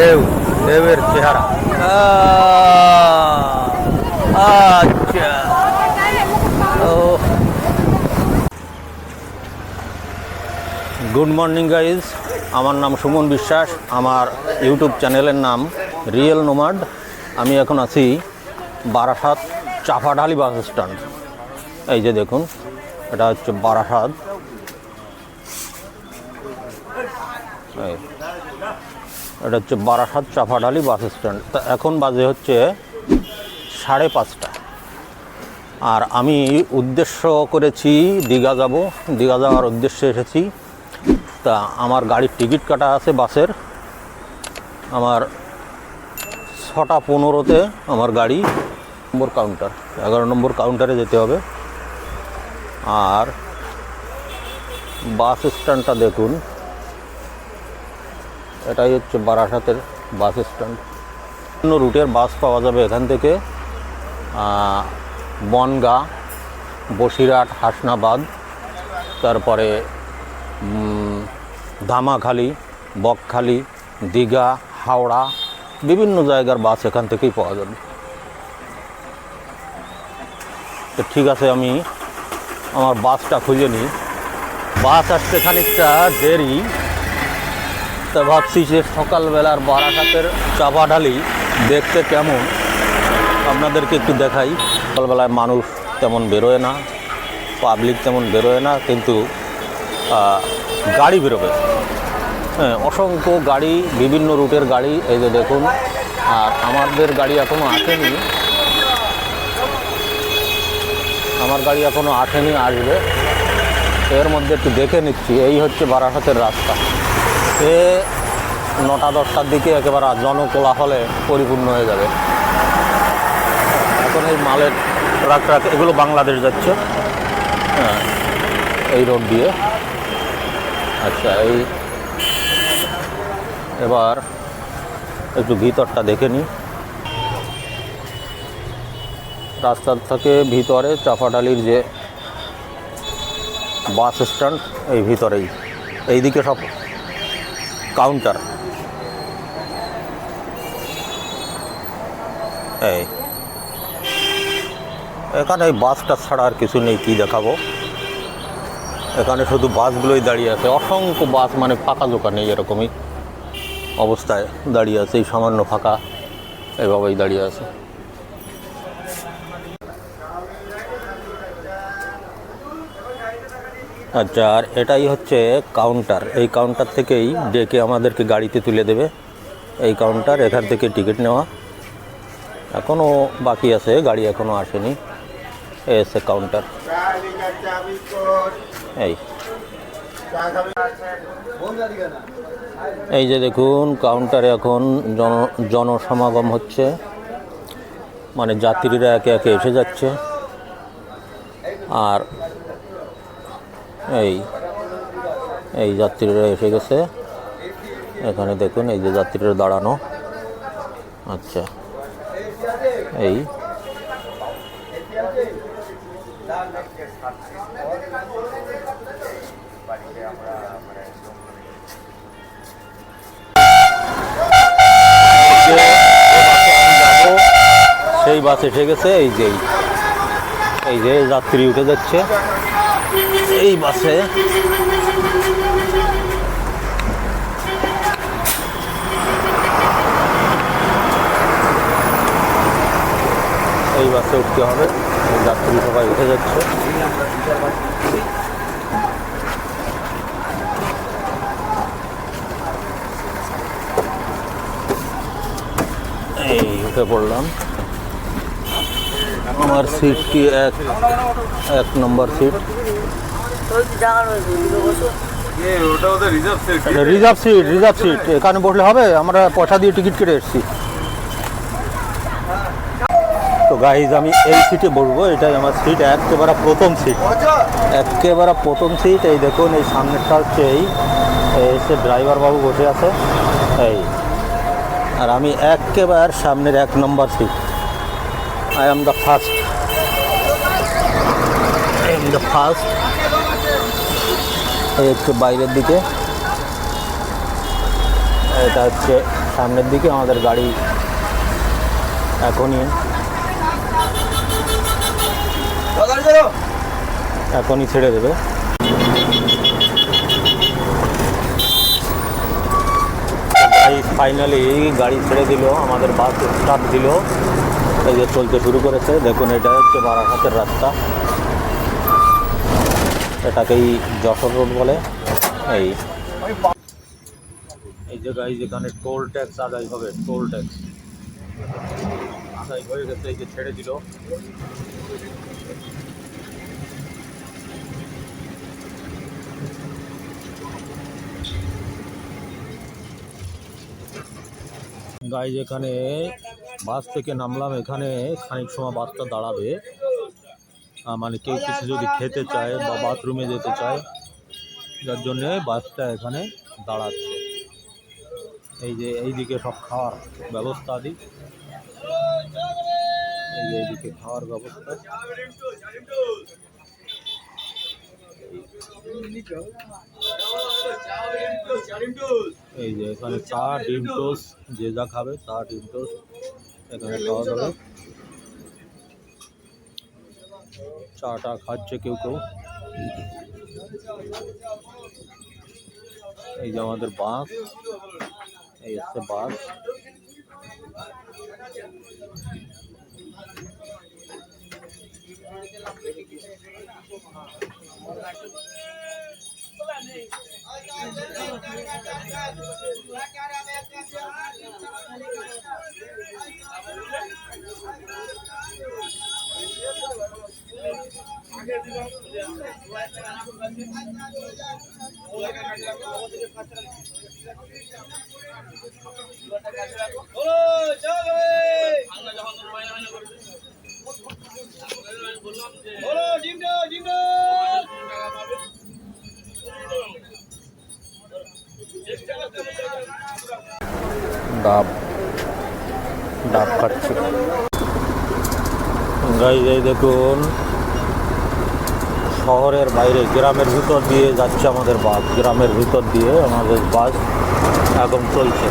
ঢেউ ঢেউয়ের চেহারা। আচ্ছা। ও। গুড মর্নিং গাইজ আমার নাম সুমন বিশ্বাস। আমার ইউটিউব চ্যানেলের নাম রিয়েল নোমাড আমি এখন আছি বারাসাত চাফাঢালি বাস স্ট্যান্ড। এই যে দেখুন এটা হচ্ছে বারাসাত। এই, এটা হচ্ছে বারাসাত চাফাঢালি বাস স্ট্যান্ড। তা এখন বাজে হচ্ছে সাড়ে পাঁচটা। আর আমি উদ্দেশ্য করেছি দীঘা যাব। দীঘা যাওয়ার উদ্দেশ্যে এসেছি। তা আমার গাড়ির টিকিট কাটা আছে বাসের। আমার ছটা পনেরোতে আমার গাড়ি নম্বর কাউন্টার, এগারো নম্বর কাউন্টারে যেতে হবে। আর বাস স্ট্যান্ডটা দেখুন। এটাই হচ্ছে বারাসাতের বাস স্ট্যান্ড। অন্য রুটের বাস পাওয়া যাবে এখান থেকে বনগা, বসিরহাট, হাসনাবাদ, তারপরে ধামাখালি, বকখালি, দীঘা, হাওড়া, বিভিন্ন জায়গার বাস এখান থেকেই পাওয়া যাবে। তো ঠিক আছে, আমি আমার বাসটা খুঁজে নিই। বাস আসতে খানিকটা দেরি। তা ভাবছি যে সকালবেলার বারাসাতের চাপাঢালি দেখতে কেমন? আপনাদেরকে একটু দেখাই। সকালবেলায় মানুষ তেমন বেরোয় না পাবলিক তেমন বেরোয় না, কিন্তু গাড়ি বেরোবে। হ্যাঁ অসংখ্য গাড়ি, বিভিন্ন রুটের গাড়ি, এই যে দেখুন, আর আমাদের গাড়ি এখনও আসেনি। আমার গাড়ি এখনও আসেনি, আসবে। এর মধ্যে একটু দেখে নিচ্ছি, এই হচ্ছে বারাসাতের রাস্তা। এ নটা দশটার দিকে একেবারে জনকোলাহলে পরিপূর্ণ হয়ে যাবে। এখন এই মালের ট্রাক ট্রাক এগুলো বাংলাদেশ যাচ্ছে। হ্যাঁ এই রোড দিয়ে। আচ্ছা এই এবার একটু ভিতরটা দেখে নিই। রাস্তার থেকে ভিতরে চাপাডালির যে বাস স্ট্যান্ড, এই ভিতরেই। এইদিকে সব কাউন্টার এই। এখানে এই বাসটা ছাড়া আর কিছু নেই, কী দেখাবো? এখানে শুধু বাসগুলোই দাঁড়িয়ে আছে। অসংখ্য বাস মানে ফাঁকা দোকান নেই এরকমই অবস্থায় দাঁড়িয়ে আছে। এই সামান্য ফাঁকা এভাবেই দাঁড়িয়ে আছে। আচ্ছা আর এটাই হচ্ছে কাউন্টার এই কাউন্টার থেকেই ডেকে আমাদেরকে গাড়িতে তুলে দেবে। এই কাউন্টার এখান থেকে টিকিট নেওয়া। এখনও বাকি আছে, গাড়ি এখনও আসেনি। এসে কাউন্টার এই। এই যে দেখুন কাউন্টারে এখন জন, জনসমাগম হচ্ছে। মানে যাত্রীরা একে একে এসে যাচ্ছে। আর এই এই যাত্রীরা এসে গেছে। এখানে দেখুন, এই যে যাত্রীরা দাঁড়ানো। আচ্ছা এই। সেই বাস এসে গেছে, এই যে এই যে যাত্রী উঠে যাচ্ছে। এই বাসে এই বাসে উঠতে হবে। যাত্রী সবাই উঠে যাচ্ছে। এই উঠে পড়লাম। আমার সিট কি এক? এক নম্বর seat reserve set reserve seat reserve seat এখানে বসলে হবে আমরা পয়সা দিয়ে টিকিট কেটে এসেছি। তো গাইজ আমি এই সিটে বসবো এটাই আমার সিট একেবারে প্রথম সিট একেবারে প্রথম সিট এই দেখুন এই সামনেরটা হচ্ছে এই এই এসে ড্রাইভার বাবু বসে আছে এই। আর আমি একেবারে সামনের এক নম্বর seat I am the first I am the first এই একটু বাইরের দিকে। এটা হচ্ছে সামনের দিকে, আমাদের গাড়ি এখনই। এখনই ছেড়ে দেবে। ফাইনালি গাড়ি ছেড়ে দিল, আমাদের বাস স্টার্ট দিল। এই যে চলতে শুরু করেছে। দেখুন, এটা হচ্ছে বারাঘাটের রাস্তা। এটাকেই যশোর রোড বলে। এই। এই জায়গায় যেখানে টোল ট্যাক্স আদায় হবে টোল ট্যাক্স আদায় হয়ে গেছে, এই যে ছেড়ে দিল। গাই যেখানে বাস থেকে নামলাম, এখানে খানিক সময় বাসটা দাঁড়াবে। মানে কেউ কিছু যদি খেতে চায় বা বাথরুমে যেতে চায় যার জন্যে বাসটা এখানে দাঁড়াচ্ছে। এই যে এইদিকে সব খাওয়ার ব্যবস্থা দিই এই যে এইদিকে খাওয়ার ব্যবস্থা। এই যে এখানে চা ডিম টোস্ট যে যা খাবে চা ডিম টোস্ট এখানে খাওয়া যাবে। চাটা খাচ্ছে কেউ কেউ এই যে আমাদের বাস এই হচ্ছে বাস ডাব। ডাব খাচ্ছি গাই যাই দেখুন শহরের বাইরে, গ্রামের ভিতর দিয়ে যাচ্ছে আমাদের বাস। গ্রামের ভিতর দিয়ে আমাদের বাস এখন চলছে।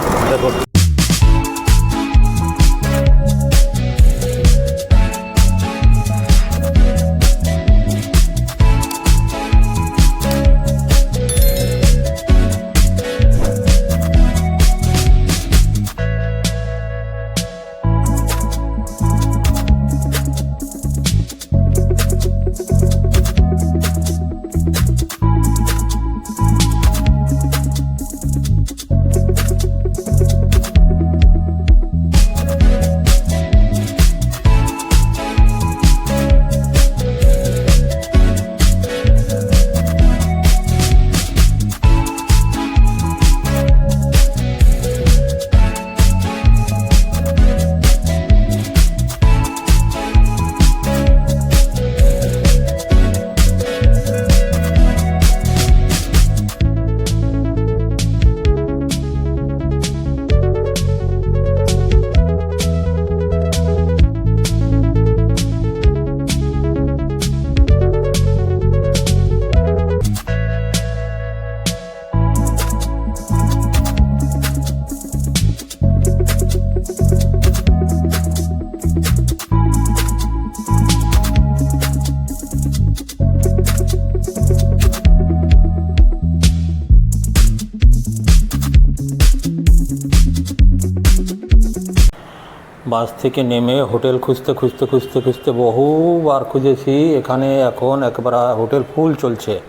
থেকে নেমে হোটেল খুঁজতে খুঁজতে খুঁজতে খুঁজতে বহুবার খুঁজেছি। এখানে এখন একবার হোটেল ফুল চলছে।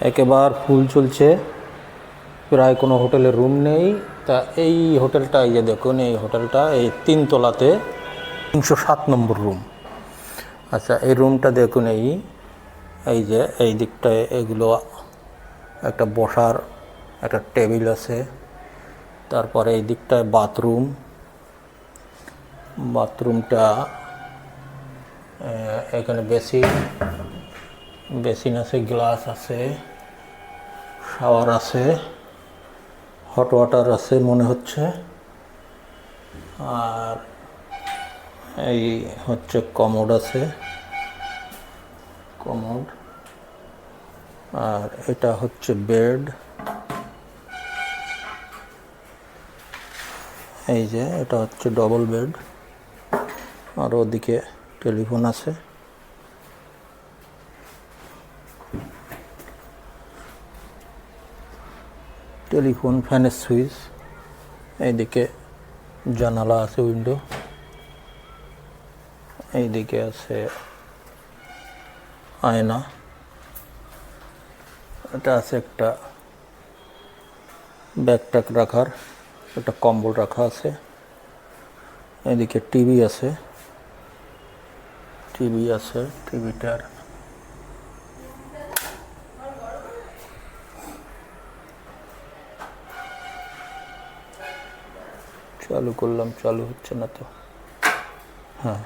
একেবার ফুল চলছে। প্রায় কোনো হোটেলের রুম নেই। তা এই হোটেলটা, এই যে দেখুন, এই হোটেলটা, এই তিনতলাতে তিনশো সাত নম্বর রুম। আচ্ছা এই রুমটা দেখুন, এই এই যে, এই দিকটায় এগুলো একটা বসার একটা টেবিল আছে। তারপরে এই দিকটায় বাথরুম। বাথরুমটা এখানে বেসিন বেসিন আছে গ্লাস আছে, শাওয়ার আছে, হট ওয়াটার আছে মনে হচ্ছে। আর এই হচ্ছে কমোড আছে, কমোড। আর এটা হচ্ছে বেড। এই যে, এটা হচ্ছে ডবল বেড। আর ওদিকে টেলিফোন আছে। টেলিফোন ফ্যানের সুইচ, এইদিকে জানালা আছে উইন্ডো, এইদিকে আছে আয়না, এটা আছে একটা ব্যাগ ট্যাগ রাখার, একটা কম্বল রাখা আছে এদিকে টিভি আছে। টিভি আছে, টিভিটার। চালু করলাম, চালু হচ্ছে না তো। হ্যাঁ।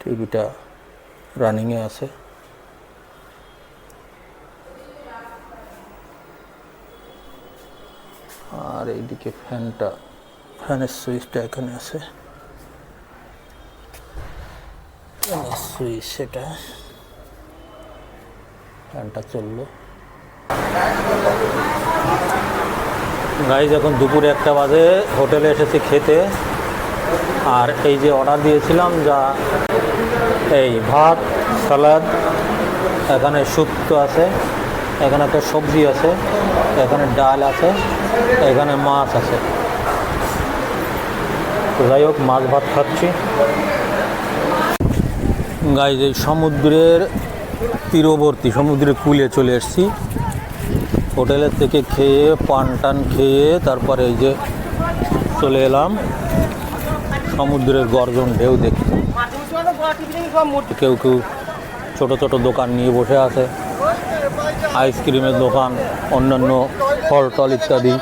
টিভিটা রানিংয়ে আছে। আর এইদিকে ফ্যানটা, ফ্যানের সুইচটা এখানে আছে ফ্যানের সুইচ সেটা। ফ্যানটা চলল। গাইজ এখন দুপুরে একটা বাজে, হোটেলে এসেছি খেতে। আর এই যে অর্ডার দিয়েছিলাম যা, এই ভাত সালাদ এখানে শুক্তো আছে, এখানে একটা সবজি আছে, এখানে ডাল আছে, এখানে মাছ আছে। যাই হোক, মাছ ভাত খাচ্ছি। গাইজ এই সমুদ্রের তীরবর্তী, সমুদ্রের কুলে চলে এসেছি। হোটেলের থেকে খেয়ে, পান টান খেয়ে তারপরে এই যে চলে এলাম। সমুদ্রের গর্জন, ঢেউ দেখতে। কেউ কেউ ছোট ছোট দোকান নিয়ে বসে আছে। আইসক্রিমের দোকান, অন্যান্য ফল টল ইত্যাদি।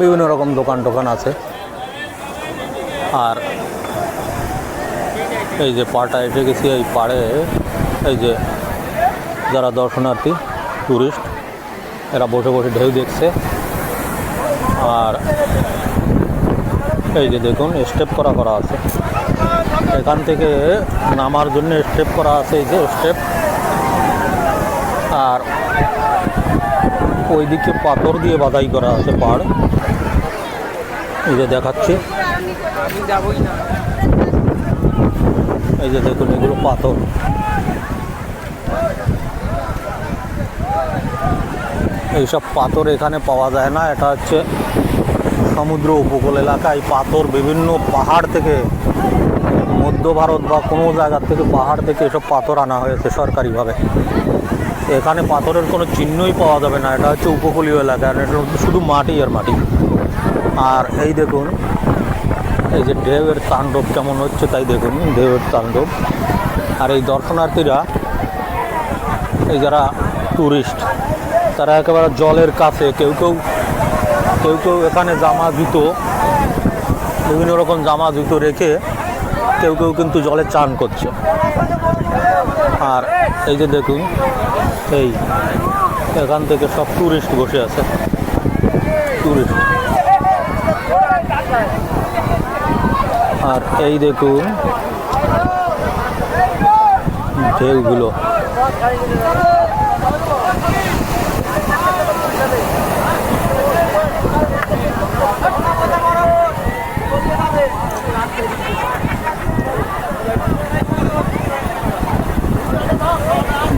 বিভিন্ন রকম দোকান টোকান আছে। আর এই যে পাটা এসে গেছি, এই পাড়ে, এই যে যারা দর্শনার্থী ট্যুরিস্ট এরা বসে বসে ঢেউ দেখছে। আর এই যে দেখুন স্টেপ করা করা আছে। এখান থেকে নামার জন্য স্টেপ করা আছে, এই যে স্টেপ আর ওইদিকে পাথর দিয়ে বাধাই করা আছে পাড়। এই যে দেখাচ্ছি। এই যে দেখুন, এগুলো পাথর। এইসব পাথর এখানে পাওয়া যায় না, এটা হচ্ছে সমুদ্র উপকূল এলাকা। এই পাথর বিভিন্ন পাহাড় থেকে, মধ্য ভারত বা কোনো জায়গার থেকে পাহাড় থেকে এসব পাথর আনা হয়েছে সরকারিভাবে। এখানে পাথরের কোনো চিহ্নই পাওয়া যাবে না, এটা হচ্ছে উপকূলীয় এলাকা, এটা শুধু মাটি আর মাটি। আর এই দেখুন এই যে ঢেউয়ের তাণ্ডব কেমন হচ্ছে তাই দেখুন ঢেউয়ের তাণ্ডব। আর এই দর্শনার্থীরা, এই যারা ট্যুরিস্ট তারা একেবারে জলের কাছে, কেউ কেউ কেউ কেউ এখানে জামা জুতো, বিভিন্ন রকম জামা জুতো রেখে কেউ কেউ কিন্তু জলে চান করছে। আর এই যে দেখুন, এই এখান থেকে সব ট্যুরিস্ট বসে আছে। ট্যুরিস্ট আর এই দেখুন ঢেউগুলো।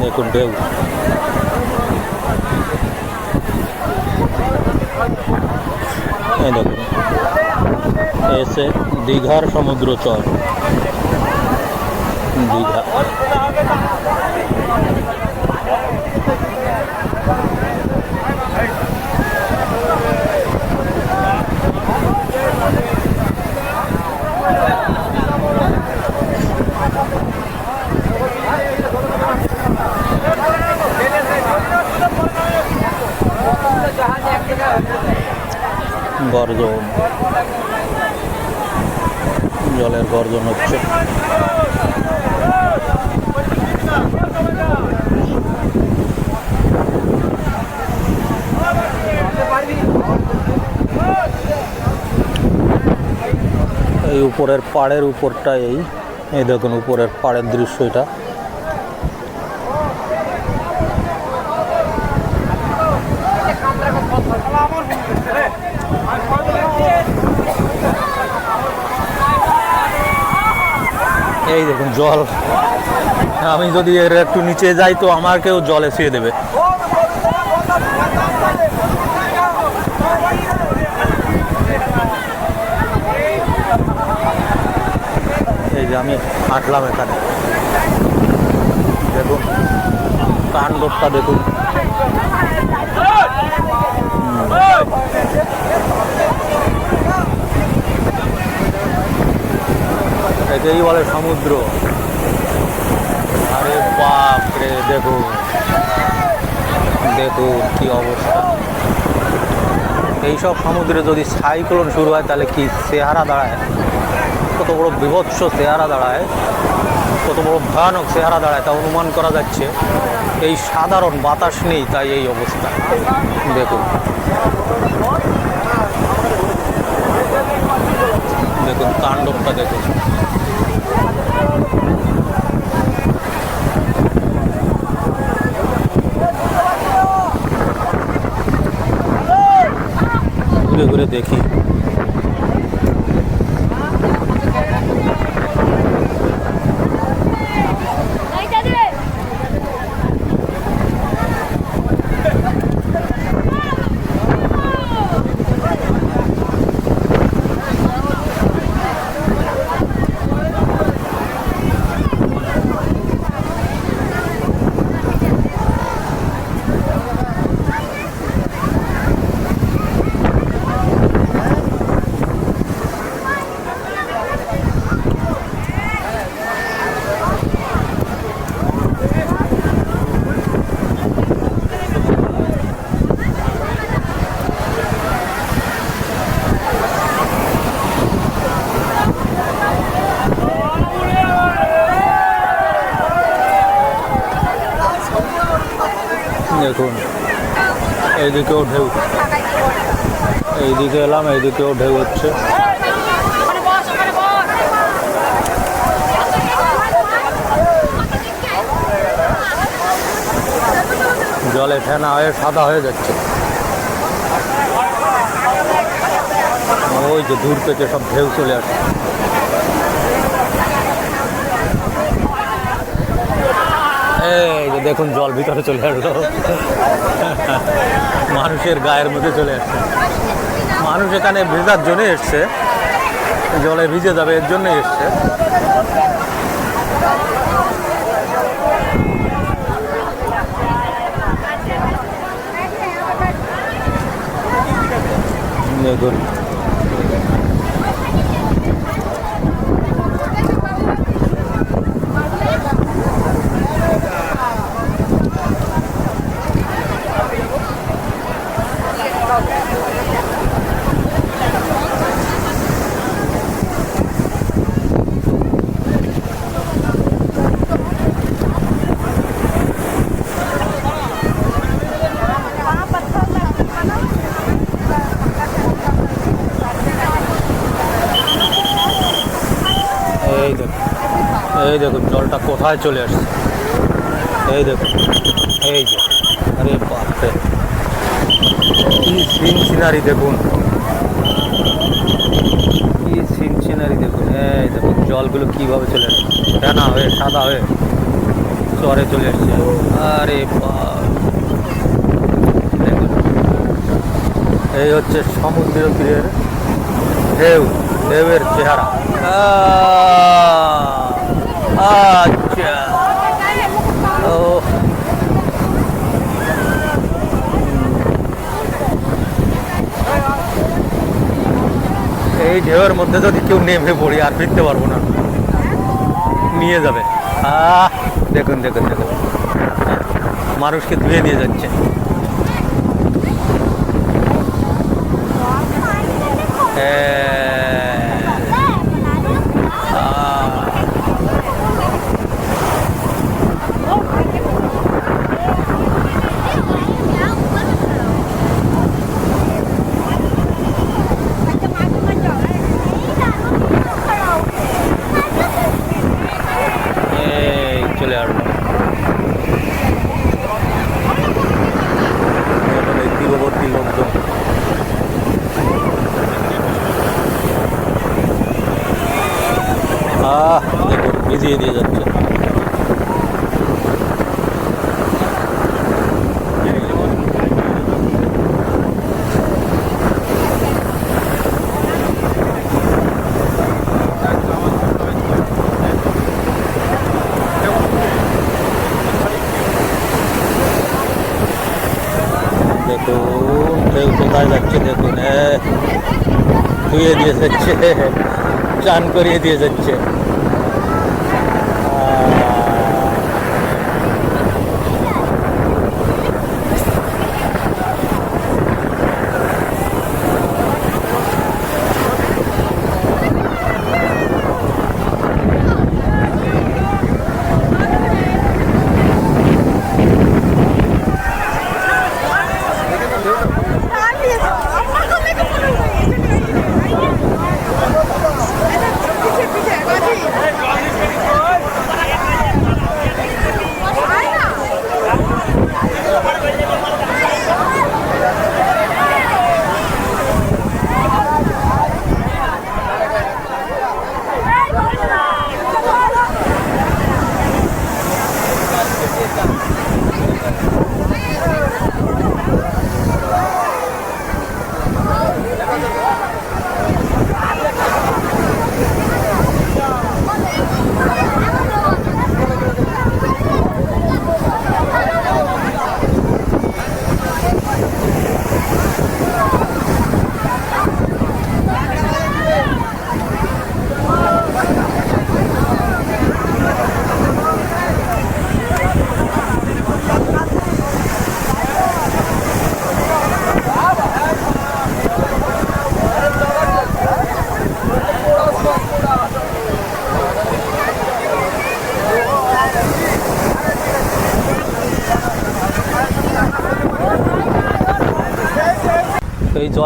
দেখুন ঢেউ এই দেখুন এসে দীঘার সমুদ্র চর। দীঘা। গর্জন। জলের গর্জন হচ্ছে। এই উপরের পাড়ের উপরটা এই দেখুন উপরের পাড়ের দৃশ্য এটা এই দেখুন জল। আমি যদি এর একটু নিচে যাই তো আমাকেও জলে শুয়ে দেবে। এই যে আমি হাঁটলাম এখানে। দেখুন কাণ্ডটা দেখুন। একেই বলে সমুদ্র। আরে বাপ রে দেখুন। দেখুন কি অবস্থা। এইসব সমুদ্রে যদি সাইক্লোন শুরু হয়, তাহলে কি চেহারা দাঁড়ায়? কত বড় বিভৎস চেহারা দাঁড়ায়। কত বড় ভয়ানক চেহারা দাঁড়ায়, তা অনুমান করা যাচ্ছে। এই সাধারণ বাতাস নেই, তাই এই অবস্থা। দেখুন। দেখুন, তাণ্ডবটা দেখুন। ঘুরে ঘুরে দেখি। দেখুন। এইদিকেও ঢেউ। এইদিকে এলাম, এইদিকেও ঢেউ হচ্ছে। জলে ফেনা হয়ে, সাদা হয়ে যাচ্ছে। ওই যে দূর থেকে সব ঢেউ চলে আসছে। এই দেখুন জল ভিতরে চলে আসলো। মানুষের গায়ের মধ্যে চলে আসছে। মানুষ এখানে ভেজার জন্য এসছে। জলে ভিজে যাবে, এর জন্য এসছে। দেখুন এই দেখুন এই দেখুন, জলটা কোথায় চলে আসছে? এই দেখুন, এই যে, আরে বাপরে। কি সিন সিনারি দেখুন। কি সিন সিনারি দেখুন, এই দেখুন, জলগুলো কীভাবে চলে আসছে? ফেনা হয়ে, সাদা হয়ে চরে চলে আসছে। আরে দেখুন, এই হচ্ছে সমুদ্র তীরের ঢেউ, ঢেউয়ের চেহারা। আচ্ছা। ও। এই ঢেউয়ের মধ্যে যদি কেউ নেমে পড়ি, আর ফিরতে পারব না। নিয়ে যাবে। আহ, দেখুন দেখুন দেখুন। মানুষকে ধুয়ে নিয়ে যাচ্ছে। হ্যাঁ আহ এই চলে আসব ভিজিয়ে দিয়ে যাচ্ছে দেখুন ঢেউ কোথায় যাচ্ছে দেখুন এ, ধুয়ে দিয়ে যাচ্ছে চান করিয়ে দিয়ে যাচ্ছে।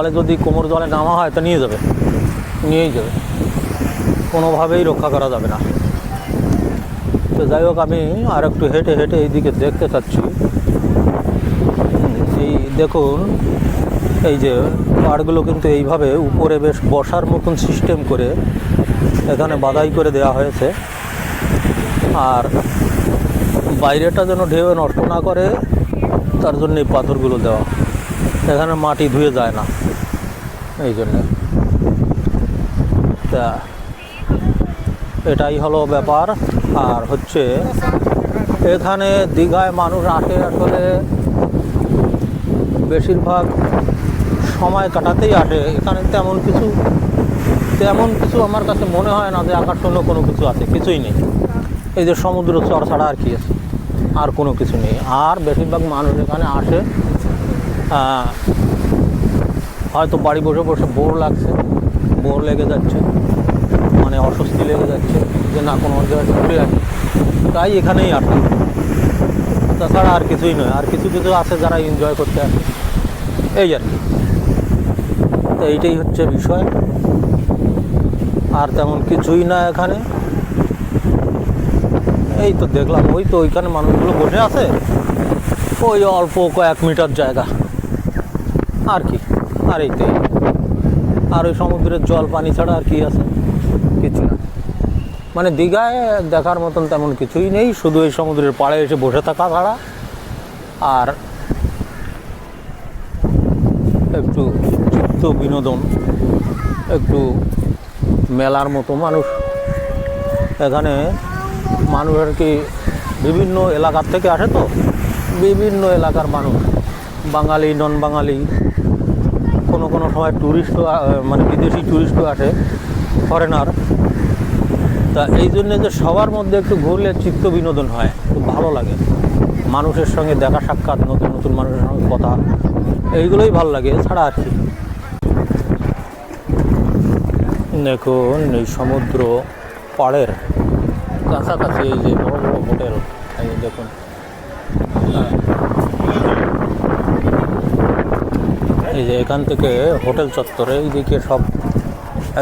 জলে যদি কোমর জলে নামা হয় তো নিয়ে যাবে। নিয়েই যাবে। কোনোভাবেই রক্ষা করা যাবে না। তো যাই হোক, আমি আর একটু হেঁটে হেঁটে এইদিকে দেখতে চাচ্ছি। এই দেখুন, এই যে পাড়গুলো কিন্তু এইভাবে উপরে বেশ বসার মতন সিস্টেম করে এখানে বাধাই করে দেওয়া হয়েছে। আর বাইরেটা যেন ঢেউ নষ্ট না করে, তার জন্য এই পাথরগুলো দেওয়া। এখানে মাটি ধুয়ে যায় না। এই জন্যে তা, এটাই হলো ব্যাপার। আর হচ্ছে, এখানে দীঘায় মানুষ আসে আসলে বেশিরভাগ সময় কাটাতেই আসে। এখানে তেমন কিছু তেমন কিছু আমার কাছে মনে হয় না যে আকর্ষণীয় কোনো কিছু আছে, কিছুই নেই। এই যে সমুদ্র চর ছাড়া আর কি আছে, আর কোনো কিছু নেই। আর বেশিরভাগ মানুষ এখানে আসে হয়তো বাড়ি বসে বসে বোর লাগছে, বোর লেগে যাচ্ছে মানে অস্বস্তি লেগে যাচ্ছে যে না, কোনো জায়গায় ঘুরে আসি। তাই এখানেই আসে। তাছাড়া আর কিছুই নয়, আর কিছু কিছু আছে যারা এনজয় করতে আসে। এই আর কি। তো এইটাই হচ্ছে বিষয়। আর তেমন কিছুই না এখানে। এই তো দেখলাম, ওই তো ওইখানে মানুষগুলো বসে আছে। ওই অল্প কয়েক মিটার জায়গা। আর কি। আর এইটাই আর ওই সমুদ্রের জল পানি ছাড়া আর কি আছে? কিছু না। মানে দীঘায় দেখার মতন তেমন কিছুই নেই, শুধু এই সমুদ্রের পাড়ে এসে বসে থাকা ছাড়া আর একটু চিত্ত বিনোদন, একটু মেলার মতো মানুষ। এখানে মানুষ আর কি বিভিন্ন এলাকার থেকে আসে তো? বিভিন্ন এলাকার মানুষ। বাঙালি নন বাঙালি সময় ট্যুরিস্টও মানে বিদেশি ট্যুরিস্টও আসে ফরেনার তা এই জন্য যে সবার মধ্যে একটু ঘুরলে চিত্ত বিনোদন হয় খুব ভালো লাগে। মানুষের সঙ্গে দেখা সাক্ষাৎ, নতুন নতুন মানুষের সঙ্গে কথা, এইগুলোই ভালো লাগে, এছাড়া আর কি। দেখুন, এই সমুদ্র পাড়ের কাছাকাছি এই যে বড় বড় হোটেল, এই দেখুন। এই যে এখান থেকে হোটেল চত্বরে এইদিকে সব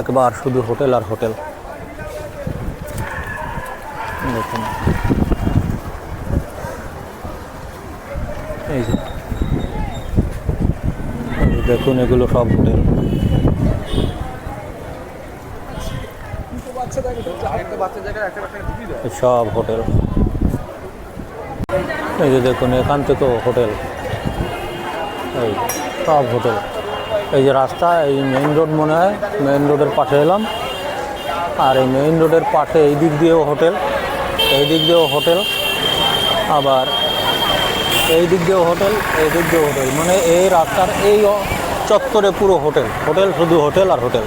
একবার শুধু হোটেল আর হোটেল। দেখুন। এই যে। দেখুন, এগুলো সব হোটেল। সব হোটেল। এই যে দেখুন, এখান থেকেও হোটেল। এই সব হোটেল এই যে রাস্তা, এই মেইন রোড মনে হয় মেইন রোডের পাশে এলাম। আর এই মেইন রোডের পাশে এই দিক দিয়েও হোটেল, এই দিক দিয়েও হোটেল, আবার এই দিক দিয়েও হোটেল, এই দিক দিয়েও হোটেল। মানে এই রাস্তার এই চত্বরে পুরো হোটেল। হোটেল শুধু হোটেল আর হোটেল।